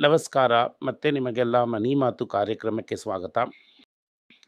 ನಮಸ್ಕಾರ. ಮತ್ತೆ ನಿಮಗೆಲ್ಲ ಮನಿ ಮಾತು ಕಾರ್ಯಕ್ರಮಕ್ಕೆ ಸ್ವಾಗತ.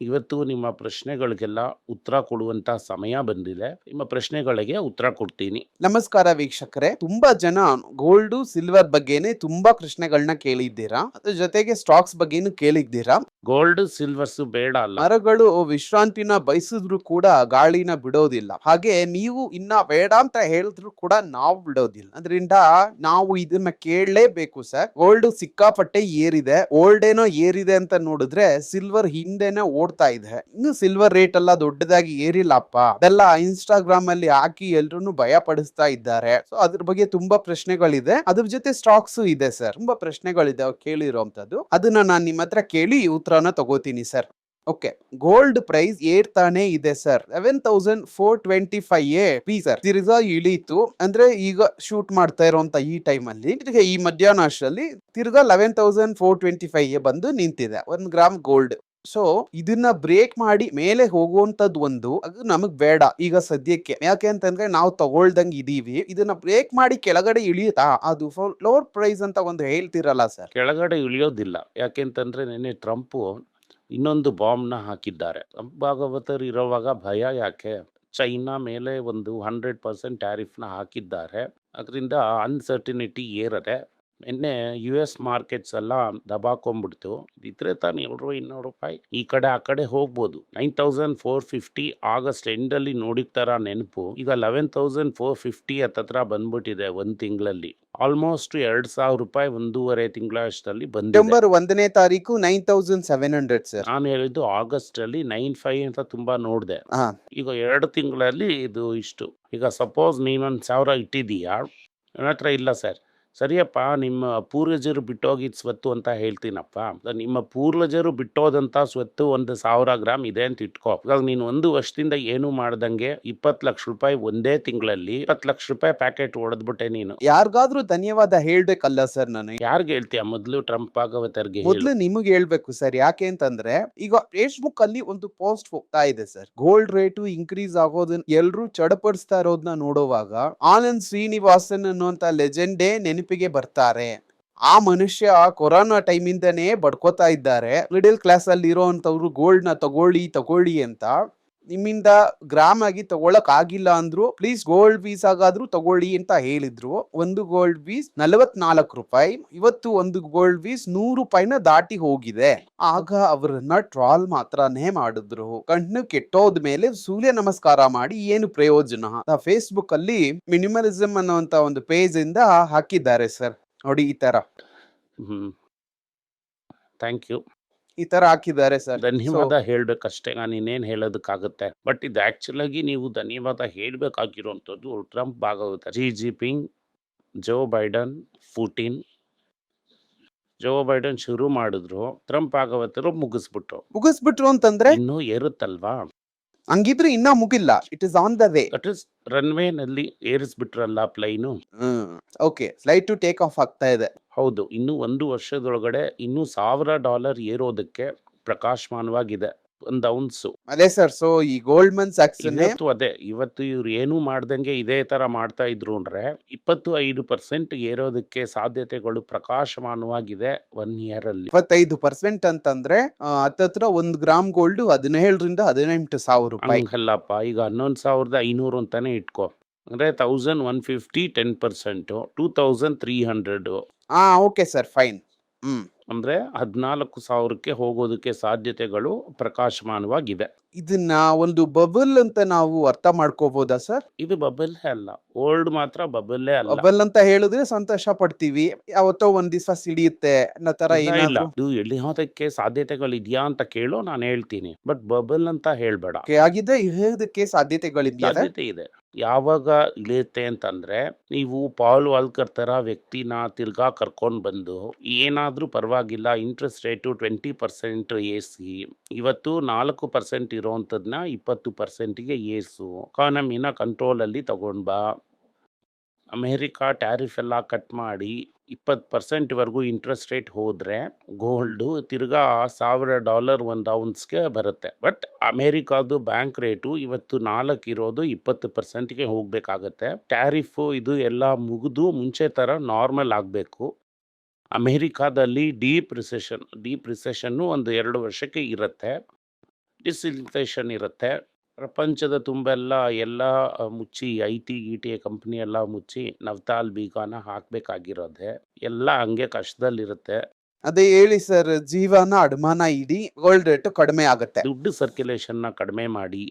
ಇವತ್ತು ನಿಮ್ಮ ಪ್ರಶ್ನೆಗಳಿಗೆಲ್ಲ ಉತ್ತರ ಕೊಡುವಂತ ಸಮಯ ಬಂದಿದೆ. ನಿಮ್ಮ ಪ್ರಶ್ನೆಗಳಿಗೆ ಉತ್ತರ ಕೊಡ್ತೀನಿ. ನಮಸ್ಕಾರ ವೀಕ್ಷಕರೇ. ತುಂಬಾ ಜನ ಗೋಲ್ಡ್ ಸಿಲ್ವರ್ ಬಗ್ಗೆನೆ ತುಂಬಾ ಪ್ರಶ್ನೆಗಳನ್ನ ಕೇಳಿದ್ದೀರಾ? ಅದ್ರ ಜೊತೆಗೆ ಸ್ಟಾಕ್ಸ್ ಬಗ್ಗೆನು ಕೇಳಿದ್ದೀರಾ? ಗೋಲ್ಡ್ ಸಿಲ್ವರ್ಸ್ ಬೇಡ ಅಲ್ಲ. ಮರಗಳು ವಿಶ್ರಾಂತಿನ ಬಯಸಿದ್ರು ಕೂಡ ಗಾಳಿನ ಬಿಡೋದಿಲ್ಲ. ಹಾಗೆ ನೀವು ಇನ್ನ ಬೇಡ ಅಂತ ಹೇಳಿದ್ರು ಕೂಡ ನಾವು ಬಿಡೋದಿಲ್ಲ. ಅದರಿಂದ ನಾವು ಇದನ್ನ ಕೇಳಲೇಬೇಕು ಸರ್. ಗೋಲ್ಡ್ ಸಿಕ್ಕಾಪಟ್ಟೆ ಏರಿದೆ. ಓಲ್ಡ್ ಏನೋ ಏರಿದೆ ಅಂತ ನೋಡಿದ್ರೆ ಸಿಲ್ವರ್ ಹಿಂದೆನೆ ಓಡ್ತಾ ಇದೆ ಇನ್ನು ಸಿಲ್ವರ್ ರೇಟ್ ಎಲ್ಲ ದೊಡ್ಡದಾಗಿ ಏರಿಲ್ಲಪ್ಪ. ಅದೆಲ್ಲ ಇನ್ಸ್ಟಾಗ್ರಾಮ್ ಅಲ್ಲಿ ಹಾಕಿ ಎಲ್ರು ಭಯ ಪಡಿಸ್ತಾ ಇದ್ದಾರೆ. ಸೊ ಅದ್ರ ಬಗ್ಗೆ ತುಂಬಾ ಪ್ರಶ್ನೆಗಳಿದೆ. ಅದ್ರ ಜೊತೆ ಸ್ಟಾಕ್ಸ್ ಇದೆ ಸರ್ ತುಂಬಾ ಪ್ರಶ್ನೆಗಳಿದೆ ಕೇಳಿರುವಂತದ್ದು ಅದನ್ನ ನಾನು ನಿಮ್ಮ ಹತ್ರ ಕೇಳಿ ಉತ್ತರನ ತಗೋತೀನಿ ಸರ್ ಓಕೆ ಗೋಲ್ಡ್ ಪ್ರೈಸ್ ಏರ್ತಾನೆ ಇದೆ sir eleven thousand four twenty five A ಪಿ ಸರ್ ತಿರ್ಗಾ ಇಳೀತು. ಅಂದ್ರೆ ಈಗ ಶೂಟ್ ಮಾಡ್ತಾ ಇರೋಂತ ಈ ಟೈಮ್ ಅಲ್ಲಿ. ಈ ಮಧ್ಯಾಹ್ನ ಅಷ್ಟರಲ್ಲಿ ತಿರ್ಗಾ eleven thousand four twenty five A ಬಂದು ನಿಂತಿದೆ. ಒಂದ್ ಗ್ರಾಮ್ ಗೋಲ್ಡ್ ಸೊ ಇದನ್ನ ಬ್ರೇಕ್ ಮಾಡಿ ಮೇಲೆ ಹೋಗುವಂತದ್ ಒಂದು ಅದು ನಮಗ್ ಬೇಡ ಈಗ ಸದ್ಯಕ್ಕೆ. ಯಾಕೆ ಅಂತಂದ್ರೆ ನಾವು ತಗೊಳ್ದಂಗ್ ಇದೀವಿ. ಇದನ್ನ ಬ್ರೇಕ್ ಮಾಡಿ ಕೆಳಗಡೆ ಇಳಿಯುತ್ತಾ? ಅದು ಲೋರ್ ಪ್ರೈಸ್ ಅಂತ ಒಂದು ಹೇಳ್ತಿರಲ್ಲ ಸರ್ ಕೆಳಗಡೆ ಇಳಿಯೋದಿಲ್ಲ. ಯಾಕೆಂತಂದ್ರೆ ನಿನ್ನೆ ಟ್ರಂಪ್ ಇನ್ನೊಂದು ಬಾಂಬ್ನ ಹಾಕಿದ್ದಾರೆ. ಭಾಗವತರು ಇರೋವಾಗ ಭಯ ಯಾಕೆ? ಚೈನಾ ಮೇಲೆ ಒಂದು ಹಂಡ್ರೆಡ್ ಪರ್ಸೆಂಟ್ ಟ್ಯಾರಿಫ್ನ ಹಾಕಿದ್ದಾರೆ. ಅದರಿಂದ ಅನ್ಸರ್ಟಿನಿಟಿ ಏರದೆ ನಿನ್ನೆ ಯು ಎಸ್ ಮಾರ್ಕೆಟ್ಸ್ ಎಲ್ಲ ದಬಾಕೊಂಡ್ಬಿಡ್ತು ಇದ್ರೆ ತಾನು ಎರಡು ಇನ್ನೂರು ರೂಪಾಯಿ ಈ ಕಡೆ ಆ ಕಡೆ ಹೋಗ್ಬೋದು. Nine thousand four fifty August ಎಂಡಲ್ಲಿ ನೋಡಿದ ತರ ನೆನಪು. ಈಗ ಲೆವೆನ್ ತೌಸಂಡ್ ಫೋರ್ ಫಿಫ್ಟಿ ಹತ್ತತ್ರ ಬಂದ್ಬಿಟ್ಟಿದೆ ಒಂದ್ ತಿಂಗಳಲ್ಲಿ. ಆಲ್ಮೋಸ್ಟ್ ಎರಡ್ ಸಾವಿರ ರೂಪಾಯಿ ಒಂದೂವರೆ ತಿಂಗಳ ಅಷ್ಟರಲ್ಲಿ ಬಂದಿದೆ. ಸೆಪ್ಟೆಂಬರ್ ಒಂದನೇ ತಾರೀಕು nine thousand seven hundred sir ನಾನು ಹೇಳಿದ್ದು ಆಗಸ್ಟ್ ಅಲ್ಲಿ ನೈನ್ ಫೈವ್ ಅಂತ ತುಂಬಾ ನೋಡಿದೆ. ಈಗ ಎರಡು ತಿಂಗಳಲ್ಲಿ ಇದು ಇಷ್ಟು. ಈಗ ಸಪೋಸ್ ನೀನೊಂದು ಸಾವಿರ ಇಟ್ಟಿದೀಯಾ? ನನ್ನ ಹತ್ರ ಇಲ್ಲ ಸರ್ ಸರಿಯಪ್ಪ ನಿಮ್ಮ ಪೂರ್ವಜರು ಬಿಟ್ಟೋಗಿದ್ದ ಸ್ವತ್ತು ಅಂತ ಹೇಳ್ತೀನಪ್ಪ. ನಿಮ್ಮ ಪೂರ್ವಜರು ಬಿಟ್ಟೋದಂಥ ಸ್ವತ್ತು ಒಂದು ಸಾವಿರ ಗ್ರಾಮ್ ಇದೆ ಅಂತ ಇಟ್ಕೋ. ಇವಾಗ ನೀನು ಒಂದು ವರ್ಷದಿಂದ ಏನು ಮಾಡ್ದಂಗೆ ಇಪ್ಪತ್ತು ಲಕ್ಷ ರೂಪಾಯಿ ಒಂದೇ ತಿಂಗಳಲ್ಲಿ ಇಪ್ಪತ್ತು ಲಕ್ಷ ರೂಪಾಯಿ ಪ್ಯಾಕೆಟ್ ಹೊಡೆದ್ಬಿಟ್ಟೆ ನೀನು. ಯಾರಿಗಾದ್ರೂ ಧನ್ಯವಾದ ಹೇಳ್ಬೇಕಲ್ಲ ಸರ್ ನಾನು ಯಾರಿಗೆ ಹೇಳ್ತೀಯ? ಮೊದಲು ಟ್ರಂಪ್ ಭಾಗವತರ್ಗೆ ಮೊದಲು ಮೊದ್ಲು ನಿಮಗೆ ಹೇಳ್ಬೇಕು ಸರ್ ಯಾಕೆ ಅಂತಂದ್ರೆ ಈಗ ಫೇಸ್ಬುಕ್ ಅಲ್ಲಿ ಒಂದು ಪೋಸ್ಟ್ ಹೋಗ್ತಾ ಇದೆ ಸರ್. ಗೋಲ್ಡ್ ರೇಟು ಇನ್ಕ್ರೀಸ್ ಆಗೋದನ್ನ ಎಲ್ಲರೂ ಚಡಪಡಿಸ್ತಾ ಇರೋದನ್ನ ನೋಡುವಾಗ ಆನಂದ್ ಶ್ರೀನಿವಾಸನ್ ಅನ್ನುವಂತ ಲೆಜೆಂಡೇ ನೆನಪಿಗೆ ಬರ್ತಾರೆ. ಆ ಮನುಷ್ಯ ಕೊರೋನಾ ಟೈಮ್ ಇಂದನೇ ಬಡ್ಕೋತಾ ಇದ್ದಾರೆ. ಮಿಡಲ್ ಕ್ಲಾಸ್ ಅಲ್ಲಿ ಗೋಲ್ಡ್ನ ತಗೊಳ್ಳಿ ತಗೊಳ್ಳಿ ಅಂತ. ನಿಮ್ಮಿಂದ ಗ್ರಾಮ್ ಆಗಿ ತಗೊಳಕ್ ಆಗಿಲ್ಲ ಅಂದ್ರು ಪ್ಲೀಸ್ ಗೋಲ್ಡ್ ಪೀಸ್ ಆಗಾದ್ರೂ ತಗೊಳ್ಳಿ ಅಂತ ಹೇಳಿದ್ರು. ಒಂದು ಗೋಲ್ಡ್ ಪೀಸ್ ನಲವತ್ನಾಲ್ಕು ರೂಪಾಯಿ, ಇವತ್ತು ಒಂದು ಗೋಲ್ಡ್ ಪೀಸ್ ನೂರು ರೂಪಾಯಿನ ದಾಟಿ ಹೋಗಿದೆ. ಆಗ ಅವರನ್ನ ಟ್ರಾಲ್ ಮಾತ್ರನೇ ಮಾಡಿದ್ರು. ಕಣ್ಣು ಕೆಟ್ಟೋದ ಮೇಲೆ ಸೂರ್ಯ ನಮಸ್ಕಾರ ಮಾಡಿ ಏನು ಪ್ರಯೋಜನ? ಫೇಸ್ಬುಕ್ ಅಲ್ಲಿ ಮಿನಿಮಲಿಸಮ್ ಅನ್ನುವಂತ ಒಂದು ಪೇಜ್ ಇಂದ ಹಾಕಿದ್ದಾರೆ ಸರ್ ನೋಡಿ ಈ ತರ. ಥ್ಯಾಂಕ್ ಯು ಈ ತರ ಹಾಕಿದ್ದಾರೆ ಸರ್. ಧನ್ಯವಾದ ಹೇಳ್ಬೇಕಷ್ಟೇ. ನಾನು ಇನ್ನೇನು ಹೇಳೋದಕ್ಕಾಗುತ್ತೆ. ಬಟ್ ಇದು ಆಕ್ಚುಲ್ ಆಗಿ ನೀವು ಧನ್ಯವಾದ ಹೇಳ್ಬೇಕಾಗಿರುವಂಥದ್ದು Trump Bhagwat. Xi Jinping Joe Biden Putin Joe Biden ಶುರು ಮಾಡಿದ್ರು. ಟ್ರಂಪ್ ಭಾಗವತರು ಮುಗಿಸ್ಬಿಟ್ರು. ಮುಗಿಸ್ಬಿಟ್ರು ಅಂತಂದ್ರೆ? ಇನ್ನೂ ಏರುತ್ತಲ್ವಾ? ಹಂಗಿದ್ರೆ ಇನ್ನ ಮುಗಿಲ್ಲ. It is on the way runway ನಲ್ಲಿ ಏರಿಸ್ಬಿಟ್ರಲ್ಲ plane hmm. Okay flight to take off ಆಗ್ತಾ ಇದೆ. ಹೌದು. ಇನ್ನು ಒಂದು ವರ್ಷದೊಳಗಡೆ ಇನ್ನೂ ಸಾವಿರ ಡಾಲರ್ ಏರೋದಕ್ಕೆ ಪ್ರಕಾಶಮಾನವಾಗಿದೆ. ಒಂದು ಔನ್ಸು ಅದೇ ಸರ್ ಸೊ ಈ ಗೋಲ್ಡ್ ಮನ್ ಸ್ಯಾಕ್ಸ್ ಇವತ್ತು ಅದೇ ಇವತ್ತು ಇವ್ರು ಏನು ಮಾಡ್ದಂಗೆ ಇದೇ ತರ ಮಾಡ್ತಾ ಇದ್ರು ಅಂದ್ರೆ ಇಪ್ಪತ್ತು ಐದು ಪರ್ಸೆಂಟ್ ಏರೋದಕ್ಕೆ ಸಾಧ್ಯತೆಗಳು ಪ್ರಕಾಶಮಾನವಾಗಿದೆ ಒನ್ ಇಯರ್ ಅಲ್ಲಿ. ಇಪ್ಪತ್ತೈದು ಪರ್ಸೆಂಟ್ ಅಂತಂದ್ರೆ ಹತ್ತತ್ರ ಒಂದ್ ಗ್ರಾಮ್ ಗೋಲ್ಡ್ ಹದಿನೇಳರಿಂದ ಹದಿನೆಂಟು ಸಾವಿರ ರೂಪಾಯಿ. ಹಂಗಲ್ಲಪ್ಪ ಈಗ ಹನ್ನೊಂದು ಸಾವಿರದ ಐನೂರು ಅಂತಾನೆ ಇಟ್ಕೋ. ಅಂದ್ರೆ thousand one fifty ten percent two thousand three hundred ಹಾ ಓಕೆ ಸರ್ ಫೈನ್ ಹ್ಮ್. ಅಂದ್ರೆ ಹದಿನಾಲ್ಕು ಸಾವಿರಕ್ಕೆ ಹೋಗೋದಕ್ಕೆ ಸಾಧ್ಯತೆಗಳು ಪ್ರಕಾಶಮಾನವಾಗಿದೆ ಇದನ್ನ ಒಂದು ಬಬಲ್ ಅಂತ ನಾವು ಅರ್ಥ ಮಾಡ್ಕೋಬಹುದಾ ಸರ್? ಇದು ಬಬಲ್ ಅಲ್ಲ ಓಲ್ಡ್ ಮಾತ್ರ ಬಬಲ್ ಅಲ್ಲ. ಬಬಲ್ ಅಂತ ಹೇಳಿದ್ರೆ ಸಂತೋಷ ಪಡ್ತೀವಿ ಯಾವತ್ತೋ ಒಂದ್ ದಿವಸ ಸಿಡಿಯುತ್ತೆ ಅನ್ನೋ ತರ ಏನಿಲ್ಲ ಏನಾದ್ರು? ಇದು ಎಲ್ಲಿಯೋದಕ್ಕೆ ಸಾಧ್ಯತೆಗಳು ಇದೆಯಾ ಅಂತ ಕೇಳು ನಾನು ಹೇಳ್ತೀನಿ. ಬಟ್ ಬಬಲ್ ಅಂತ ಹೇಳ್ಬೇಡ. Okay, ಆಗಿದೆ ಇದಕ್ಕೆ ಸಾಧ್ಯತೆಗಳಿದೆಯಾ ಸರ್? ಸಾಧ್ಯತೆ ಇದೆ. ಯಾವಾಗ ಇಳಿಯುತ್ತೆ ಅಂತಂದ್ರೆ ನೀವು ಪಾಲ್ ವಾಲ್ಕರ್ ತರ ವ್ಯಕ್ತಿನ ತಿರ್ಗಾ ಕರ್ಕೊಂಡ್ ಬಂದು ಏನಾದ್ರೂ ಪರವಾಗಿಲ್ಲ ಇಂಟ್ರೆಸ್ಟ್ ರೇಟು ಟ್ವೆಂಟಿ ಪರ್ಸೆಂಟ್ ಏಸಿ ಇವತ್ತು ನಾಲ್ಕು ಪರ್ಸೆಂಟ್ ಇರೋವಂಥದ್ನ ಇಪ್ಪತ್ತು ಪರ್ಸೆಂಟಿಗೆ ಏರಿಸು. ಎಕಾನಮಿನ ಕಂಟ್ರೋಲಲ್ಲಿ ಬಾ. ಅಮೇರಿಕಾ ಟ್ಯಾರಿಫ್ ಎಲ್ಲ ಕಟ್ ಮಾಡಿ ಇಪ್ಪತ್ತು ಪರ್ಸೆಂಟ್ವರೆಗೂ ಇಂಟ್ರೆಸ್ಟ್ ರೇಟ್ ಹೋದರೆ ಗೋಲ್ಡು ತಿರ್ಗಾ ಸಾವಿರ ಡಾಲರ್ ಒಂದು ಔನ್ಸ್ಗೆ ಬರುತ್ತೆ. ಬಟ್ ಅಮೇರಿಕಾದು ಬ್ಯಾಂಕ್ ರೇಟು ಇವತ್ತು ನಾಲ್ಕು ಇರೋದು ಇಪ್ಪತ್ತು ಪರ್ಸೆಂಟ್ಗೆ ಹೋಗಬೇಕಾಗತ್ತೆ. ಟ್ಯಾರಿಫು ಇದು ಎಲ್ಲ ಮುಗಿದು ಮುಂಚೆ ಥರ ನಾರ್ಮಲ್ ಆಗಬೇಕು. ಅಮೇರಿಕಾದಲ್ಲಿ ಡೀಪ್ ರಿಸೆಷನ್ ಡೀಪ್ ರಿಸೆಷನ್ನು ಒಂದು ಎರಡು ವರ್ಷಕ್ಕೆ ಇರುತ್ತೆ. ಡಿಸ್ಇನ್ಫ್ಲೇಷನ್ ಇರುತ್ತೆ. ಪ್ರಪಂಚದ ತುಂಬೆಲ್ಲ ಎಲ್ಲ ಮುಚ್ಚಿ ಐ ಟಿ ಗಿ ಟಿ ಕಂಪ್ನಿ ಎಲ್ಲ ಮುಚ್ಚಿ ನವ್ತಾಲ್ ಬೀಗಾನ ಹಾಕಬೇಕಾಗಿರೋದೆ. ಎಲ್ಲ ಹಂಗೆ ಕಷ್ಟದಲ್ಲಿರುತ್ತೆ. ಅದೇ ಹೇಳಿ ಸರ್ ಜೀವನ ಅಡಮಾನ ಇಡೀ ಗೋಲ್ಡ್ ರೇಟ್ ಕಡಿಮೆ ಆಗುತ್ತೆ. ದುಡ್ಡು ಸರ್ಕ್ಯುಲೇಷನ್ನ ಕಡಿಮೆ ಮಾಡಿ.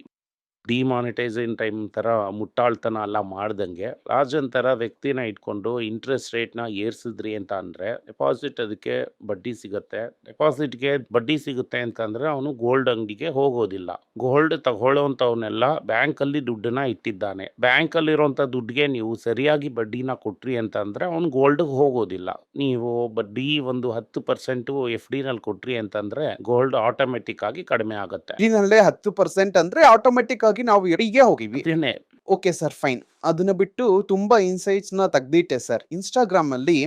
ಡಿಮಾನಿಟೈಸೇಷನ್ ಟೈಮ್ ಥರ ಮುಟ್ಟಾಳ್ತನ ಎಲ್ಲ ಮಾಡ್ದಂಗೆ. ರಾಜನ್ ಥರ ವ್ಯಕ್ತಿನ ಇಟ್ಕೊಂಡು ಇಂಟ್ರೆಸ್ಟ್ ರೇಟ್ನ ಏರಿಸಿದ್ರಿ ಅಂತ ಅಂದರೆ ಡೆಪಾಸಿಟ್ ಅದಕ್ಕೆ ಬಡ್ಡಿ ಸಿಗುತ್ತೆ. ಡೆಪಾಸಿಟ್ಗೆ ಬಡ್ಡಿ ಸಿಗುತ್ತೆ ಅಂತಂದರೆ ಅವನು ಗೋಲ್ಡ್ ಅಂಗಡಿಗೆ ಹೋಗೋದಿಲ್ಲ. ಗೋಲ್ಡ್ ತಗೊಳ್ಳೋವಂಥವನ್ನೆಲ್ಲ ಬ್ಯಾಂಕಲ್ಲಿ ದುಡ್ಡನ್ನ ಇಟ್ಟಿದ್ದಾನೆ. ಬ್ಯಾಂಕಲ್ಲಿರೋಂಥ ದುಡ್ಡಿಗೆ ನೀವು ಸರಿಯಾಗಿ ಬಡ್ಡಿನ ಕೊಟ್ರಿ ಅಂತಂದರೆ ಅವನು ಗೋಲ್ಡ್ಗೆ ಹೋಗೋದಿಲ್ಲ. ನೀವು ಬಡ್ಡಿ ಒಂದು ಹತ್ತು ಪರ್ಸೆಂಟು ಎಫ್ ಡಿನಲ್ಲಿ ಕೊಟ್ರಿ ಅಂತಂದರೆ ಗೋಲ್ಡ್ ಆಟೋಮೆಟಿಕ್ ಆಗಿ ಕಡಿಮೆ ಆಗುತ್ತೆ. ಹತ್ತು ಪರ್ಸೆಂಟ್ ಅಂದ್ರೆ ಆಟೋಮೆಟಿಕ್ ಆಗಿ ನಾವು ಎಡಿಗೆ ಹೋಗಿವಿ. ಓಕೆ ಸರ್ ಫೈನ್ ಅದನ್ನ ಬಿಟ್ಟು ತುಂಬಾ ಇನ್ಸೈಟ್ಸ್ನ ತೆಗ್ದಿಟ್ಟೆ ಸರ್ ಇನ್ಸ್ಟಾಗ್ರಾಮ್ ಅಲ್ಲಿ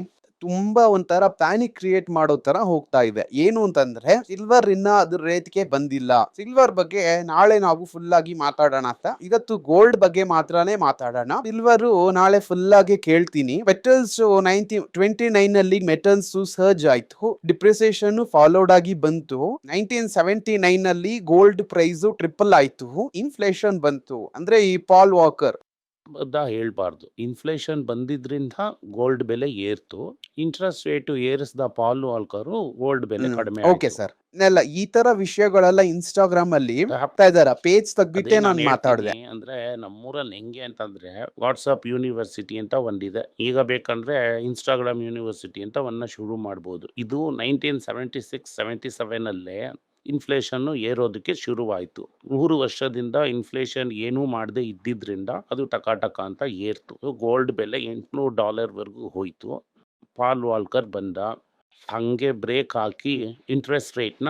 ತುಂಬಾ ಒಂಥರ ಪ್ಯಾನಿಕ್ ಕ್ರಿಯೇಟ್ ಮಾಡೋ ತರ ಹೋಗ್ತಾ ಇದೆ. ಏನು ಅಂತಂದ್ರೆ ಸಿಲ್ವರ್ ಇನ್ನ ಅದ್ರ ರೇಟ್ಗೆ ಬಂದಿಲ್ಲ. ಸಿಲ್ವರ್ ಬಗ್ಗೆ ನಾಳೆ ನಾವು ಫುಲ್ ಆಗಿ ಮಾತಾಡೋಣ ಅಂತ. ಇವತ್ತು ಗೋಲ್ಡ್ ಬಗ್ಗೆ ಮಾತ್ರನೇ ಮಾತಾಡೋಣ. ಸಿಲ್ವರ್ ನಾಳೆ ಫುಲ್ ಆಗಿ ಕೇಳ್ತೀನಿ. ಮೆಟಲ್ಸ್ ನೈನ್ಟಿ ಟ್ವೆಂಟಿ ನೈನ್ ಅಲ್ಲಿ ಮೆಟಲ್ಸ್ ಸರ್ಜ್ ಆಯ್ತು. ಡಿಪ್ರಿಸಿಯೇಷನ್ ಫಾಲೋಡ್ ಆಗಿ ಬಂತು. ನೈನ್ಟೀನ್ ಸೆವೆಂಟಿ ನೈನ್ ಅಲ್ಲಿ ಗೋಲ್ಡ್ ಪ್ರೈಸ್ ಟ್ರಿಪಲ್ ಆಯ್ತು. ಇನ್ಫ್ಲೇಷನ್ ಬಂತು. ಅಂದ್ರೆ ಈ ಪಾಲ್ ವಾಕರ್ ಬದ್ದ ಹೇಳಬಾರ್ದು. ಇನ್ಫ್ಲೇಷನ್ ಬಂದಿದ್ರಿಂದ ಗೋಲ್ಡ್ ಬೆಲೆ ಏರ್ತು ಇಂಟ್ರೆಸ್ಟ್ ರೇಟು ಏರಿಸಿದ ಪಾಲು ಆಲ್ಕರು ಗೋಲ್ಡ್ ಬೆಲೆ ಕಡಿಮೆ ಓಕೆ ಸರ್ ಎಲ್ಲ ಈ ತರ ವಿಷಯಗಳೆಲ್ಲ ಇನ್ಸ್ಟಾಗ್ರಾಮ್ ಅಲ್ಲಿ ಹಾಕ್ತಾ ಇದಾರ. ಪೇಜ್ ತೆಗ್ದಿಟ್ಟೆ ನಾನು ಮಾತಾಡಿದೆ. ಅಂದ್ರೆ ನಮ್ಮೂರಲ್ಲಿ ಹೆಂಗೆ ಅಂತಂದ್ರೆ ವಾಟ್ಸಪ್ ಯೂನಿವರ್ಸಿಟಿ ಅಂತ ಒಂದಿದೆ. ಈಗ ಬೇಕಂದ್ರೆ ಇನ್ಸ್ಟಾಗ್ರಾಮ್ ಯೂನಿವರ್ಸಿಟಿ ಅಂತ ಒಂದನ್ನ ಶುರು ಮಾಡ್ಬೋದು. ಇದು nineteen seventy six seventy seven ಅಲ್ಲೇ ಇನ್ಫ್ಲೇಷನ್ ಏರೋದಕ್ಕೆ ಶುರುವಾಯಿತು. ಮೂರು ವರ್ಷದಿಂದ ಇನ್ಫ್ಲೇಷನ್ ಏನೂ ಮಾಡದೆ ಇದ್ದಿದ್ದರಿಂದ ಅದು ಟಕಾಟಕ ಟಕ ಅಂತ ಏರ್ತು. ಗೋಲ್ಡ್ ಬೆಲೆ ಎಂಟುನೂರು ಡಾಲರ್ವರೆಗೂ ಹೋಯಿತು. ಪಾಲ್ ವಾಲ್ಕರ್ ಬಂದ. ಹಾಗೆ ಬ್ರೇಕ್ ಹಾಕಿ ಇಂಟ್ರೆಸ್ಟ್ ರೇಟ್ನ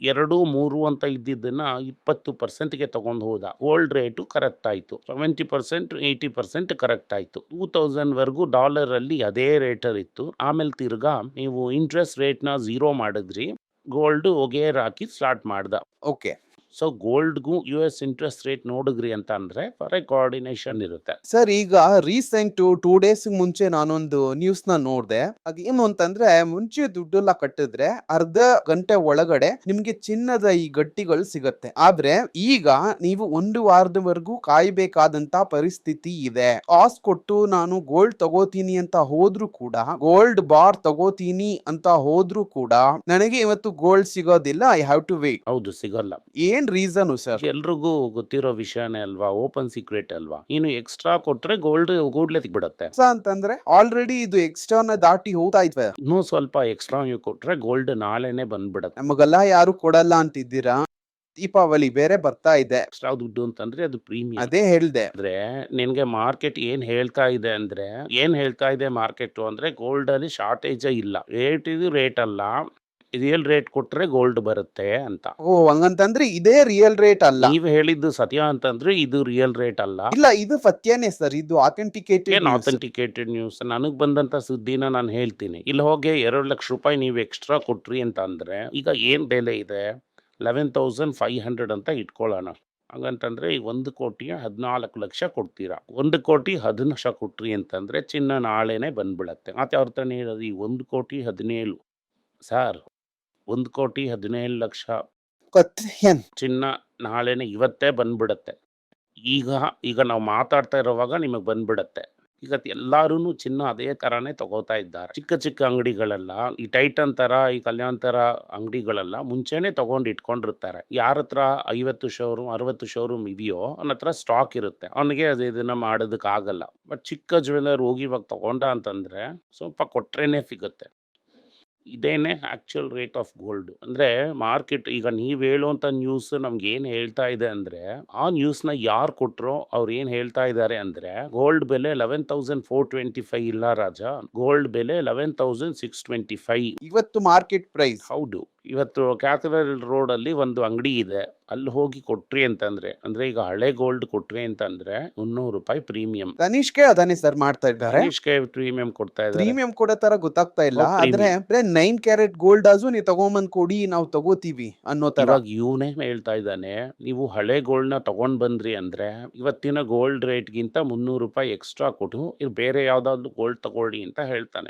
ಎರಡು ಮೂರು ಅಂತ ಇದ್ದಿದ್ದನ್ನು ಇಪ್ಪತ್ತು ಪರ್ಸೆಂಟ್ಗೆ ತೊಗೊಂಡು ಹೋದ. ಓಲ್ಡ್ ರೇಟು ಕರೆಕ್ಟ್ ಆಯಿತು. Seventy percent eighty percent correct ಆಯಿತು. ಟೂ ತೌಸಂಡ್ವರೆಗೂ ಡಾಲರಲ್ಲಿ ಅದೇ ರೇಟರ್ ಇತ್ತು. ಆಮೇಲೆ ತಿರ್ಗಾ ನೀವು ಇಂಟ್ರೆಸ್ಟ್ ರೇಟ್ನ ಝೀರೋ ಮಾಡಿದ್ರಿ. ಗೋಲ್ಡ್ ಒಗೆಯರ್ ಹಾಕಿ ಸ್ಟಾರ್ಟ್ ಮಾಡ್ದ. ಓಕೆ ಸೊ ಗೋಲ್ಡ್ಗೂ ಯು ಎಸ್ ಇಂಟ್ರೆಸ್ಟ್ ರೇಟ್ ನೋಡಿದ್ರಿ ಅಂತ ಫಾರ್ ಎ ಕೋಆರ್ಡಿನೇಷನ್ ಇರುತ್ತೆ. ಸರ್ ಈಗ ರೀಸೆಂಟ್ ಟೂ ಡೇಸ್ ಮುಂಚೆ ನಾನೊಂದು ನ್ಯೂಸ್ನ ನೋಡಿದೆ ಏನು ಅಂತಂದ್ರೆ ಮುಂಚೆ ದುಡ್ಡೆಲ್ಲ ಕಟ್ಟಿದ್ರೆ ಅರ್ಧ ಗಂಟೆ ಒಳಗಡೆ ನಿಮ್ಗೆ ಚಿನ್ನದ ಈ ಗಟ್ಟಿಗಳು ಸಿಗತ್ತೆ. ಆದ್ರೆ ಈಗ ನೀವು ಒಂದು ವಾರದವರೆಗೂ ಕಾಯ್ಬೇಕಾದಂತ ಪರಿಸ್ಥಿತಿ ಇದೆ. ಆಸ್ ಕೊಟ್ಟು ನಾನು ಗೋಲ್ಡ್ ತಗೋತೀನಿ ಅಂತ ಹೋದ್ರು ಕೂಡ ಗೋಲ್ಡ್ ಬಾರ್ ತಗೋತೀನಿ ಅಂತ ಹೋದ್ರು ಕೂಡ ನನಗೆ ಇವತ್ತು ಗೋಲ್ಡ್ ಸಿಗೋದಿಲ್ಲ ಐ ಹ್ಯಾವ್ ಟು ವೇಟ್. ಹೌದು ಸಿಗಲ್ಲ. ಏನ್ ರೀಸನ್ ಸರ್ ಎಲ್ರಿಗೂ ಗೊತ್ತಿರೋ ವಿಷಯನೇ ಅಲ್ವಾ? ಓಪನ್ ಸೀಕ್ರೆಟ್ ಅಲ್ವಾ? ಇನ್ನು ಎಕ್ಸ್ಟ್ರಾ ಕೊಟ್ರೆ ಗೋಲ್ಡ್ ಗೂಡ್ಲೆ ಬಿಡುತ್ತೆ ಅಂತಂದ್ರೆ ಆಲ್ರೆಡಿ ಇದು ಎಕ್ಸ್ಟ್ರಾ ದಾಟಿ ಹೋಗ್ತಾ ಇದ್ವೆ. ಇನ್ನೂ ಸ್ವಲ್ಪ ಎಕ್ಸ್ಟ್ರಾ ನೀವು ಕೊಟ್ರೆ ಗೋಲ್ಡ್ ನಾಳೆನೆ ಬಂದ್ಬಿಡುತ್ತೆ. ನಮಗೆಲ್ಲ ಯಾರು ಕೊಡಲ್ಲ ಅಂತಿದ್ದೀರಾ? ದೀಪಾವಳಿ ಬೇರೆ ಬರ್ತಾ ಇದೆ. ಎಕ್ಸ್ಟ್ರಾ ದುಡ್ಡು ಅಂತಂದ್ರೆ ಅದು ಪ್ರೀಮಿಯಂ ಅದೇ ಹೇಳ್ದೆ. ಅಂದ್ರೆ ನಿನ್ಗೆ ಮಾರ್ಕೆಟ್ ಏನ್ ಹೇಳ್ತಾ ಇದೆ ಅಂದ್ರೆ ಏನ್ ಹೇಳ್ತಾ ಇದೆ ಮಾರ್ಕೆಟ್ ಅಂದ್ರೆ ಗೋಲ್ಡ್ ಅಲ್ಲಿ ಶಾರ್ಟೇಜ್ ಇಲ್ಲ. ರೇಟ್ ಇದು ರೇಟ್ ಅಲ್ಲ. ರಿಯಲ್ ರೇಟ್ ಕೊಟ್ರೆ ಗೋಲ್ಡ್ ಬರುತ್ತೆ ಅಂತ. ಓ ಹಂಗಂತಂದ್ರೆ ಇದೇ ರಿಯಲ್ ರೇಟ್ ಅಲ್ಲ. ನೀವ್ ಹೇಳಿದ್ದು ಸತ್ಯ ಅಂತಂದ್ರೆ ಇದು ರಿಯಲ್ ರೇಟ್ ಅಲ್ಲ. ಇಲ್ಲ ಇದು ಸತ್ಯನೇ ಸರ್ ಇದು ಏನ್ ಅಥೆಂಟಿಕೇಟೆಡ್ ಅಥೆಂಟಿಕೇಟೆಡ್ ನ್ಯೂಸ್ ನನಗ್ ಬಂದಂತ ಸುದ್ದಿನ ನಾನು ಹೇಳ್ತೀನಿ. ಇಲ್ಲಿ ಹೋಗಿ ಎರಡು ಲಕ್ಷ ರೂಪಾಯಿ ನೀವು ಎಕ್ಸ್ಟ್ರಾ ಕೊಟ್ರಿ ಅಂತ ಅಂದ್ರೆ ಈಗ ಏನ್ ಬೆಲೆ ಇದೆ? ಲೆವೆನ್ ತೌಸಂಡ್ ಫೈವ್ ಹಂಡ್ರೆಡ್ ಅಂತ ಇಟ್ಕೊಳ್ಳೋಣ. ಹಂಗಂತಂದ್ರೆ ಈ ಒಂದು ಕೋಟಿ ಹದಿನಾಲ್ಕು ಲಕ್ಷ ಕೊಡ್ತೀರಾ? ಒಂದು ಕೋಟಿ ಹದಿನ ಲಕ್ಷ ಕೊಟ್ರಿ ಅಂತಂದ್ರೆ ಚಿನ್ನ ನಾಳೆನೆ ಬಂದ್ಬಿಡತ್ತೆ. ಮತ್ತೆ ಅವ್ರ ತಾನೇ ಹೇಳೋದು ಈ ಒಂದು ಕೋಟಿ ಹದಿನೇಳು. ಸರ್ ಒಂದು ಕೋಟಿ ಹದಿನೇಳು ಲಕ್ಷ ಚಿನ್ನ ನಾಳೆನೆ ಇವತ್ತೇ ಬಂದ್ಬಿಡತ್ತೆ. ಈಗ ಈಗ ನಾವು ಮಾತಾಡ್ತಾ ಇರೋವಾಗ ನಿಮಗೆ ಬಂದ್ಬಿಡತ್ತೆ. ಈಗ ಎಲ್ಲಾರು ಚಿನ್ನ ಅದೇ ಥರನೇ ತಗೋತಾ ಇದ್ದಾರೆ. ಚಿಕ್ಕ ಚಿಕ್ಕ ಅಂಗಡಿಗಳೆಲ್ಲ ಈ ಟೈಟನ್ ಥರ ಈ ಕಲ್ಯಾಣ್ ಥರ ಅಂಗಡಿಗಳೆಲ್ಲ ಮುಂಚೆನೆ ತಗೊಂಡು ಇಟ್ಕೊಂಡಿರ್ತಾರೆ. ಯಾರ ಹತ್ರ ಐವತ್ತು ಶೋರೂಮ್ ಅರವತ್ತು ಶೋರೂಮ್ ಇದೆಯೋ ಅವನ ಹತ್ರ ಸ್ಟಾಕ್ ಇರುತ್ತೆ. ಅವನಿಗೆ ಅದು ಇದನ್ನ ಮಾಡೋದಕ್ಕಾಗಲ್ಲ. ಬಟ್ ಚಿಕ್ಕ ಜ್ಯುವೆಲರ್ ಹೋಗಿ ಇವಾಗ ತಗೊಂಡ ಅಂತಂದ್ರೆ ಸ್ವಲ್ಪ ಕೊಟ್ರೇನೆ ಸಿಗುತ್ತೆ. ಇದೇನೆ ಆಕ್ಚುಯಲ್ ರೇಟ್ ಆಫ್ ಗೋಲ್ಡ್ ಅಂದ್ರೆ ಮಾರ್ಕೆಟ್ ಈಗ ನೀವು ಹೇಳುವಂಥ ನ್ಯೂಸ್ ನಮ್ಗೆ ಏನ್ ಹೇಳ್ತಾ ಇದೆ ಅಂದ್ರೆ ಆ ನ್ಯೂಸ್ನ ಯಾರು ಕೊಟ್ರೋ ಅವ್ರು ಏನು ಹೇಳ್ತಾ ಇದ್ದಾರೆ ಅಂದ್ರೆ ಗೋಲ್ಡ್ ಬೆಲೆ eleven thousand four twenty five ಇಲ್ಲ ರಾಜ. ಗೋಲ್ಡ್ ಬೆಲೆ eleven thousand six twenty five ಇವತ್ತು ಮಾರ್ಕೆಟ್ ಪ್ರೈಸ್ ಹೌದು. ಇವತ್ತು ಕ್ಯಾಥಡ್ರಲ್ ರೋಡಲ್ಲಿ ಅಲ್ಲಿ ಒಂದು ಅಂಗಡಿ ಇದೆ. ಅಲ್ಲಿ ಹೋಗಿ ಕೊಟ್ರಿ ಅಂತಂದ್ರೆ ಅಂದ್ರೆ ಈಗ ಹಳೆ ಗೋಲ್ಡ್ ಕೊಟ್ರಿ ಅಂತಂದ್ರೆ ಮುನ್ನೂರು ರೂಪಾಯಿ ಪ್ರೀಮಿಯಂ ತನಿಷ್ಕೆ ಅದಾನೆ ಸರ್ ಮಾಡ್ತಾ ಇದ್ದಾರೆ. ಪ್ರೀಮಿಯಂ ಕೊಡ್ತಾ ಇದ್ದಾರೆ. ಪ್ರೀಮಿಯಂ ಕೊಡೋ ತರ ಗೊತ್ತಾಗ್ತಾ ಇಲ್ಲ. Oh, ಆದ್ರೆ ನೈನ್ ಕ್ಯಾರೆಟ್ ಗೋಲ್ಡ್ ಆಸು ನೀವು ತಗೊಂಬಂದ್ ಕೊಡಿ ನಾವು ತಗೋತೀವಿ ಅನ್ನೋ ತರ. ಇವನೇ ಹೇಳ್ತಾ ಇದ್ದಾನೆ ನೀವು ಹಳೆ ಗೋಲ್ಡ್ನ ತಗೊಂಡ್ ಬಂದ್ರಿ ಅಂದ್ರೆ ಇವತ್ತಿನ ಗೋಲ್ಡ್ ರೇಟ್ ಗಿಂತ ಮುನ್ನೂರು ರೂಪಾಯಿ ಎಕ್ಸ್ಟ್ರಾ ಕೊಟ್ಟು ಇದು ಬೇರೆ ಯಾವ್ದಾದ್ರು ಗೋಲ್ಡ್ ತಗೊಳ್ಳಿ ಅಂತ ಹೇಳ್ತಾನೆ.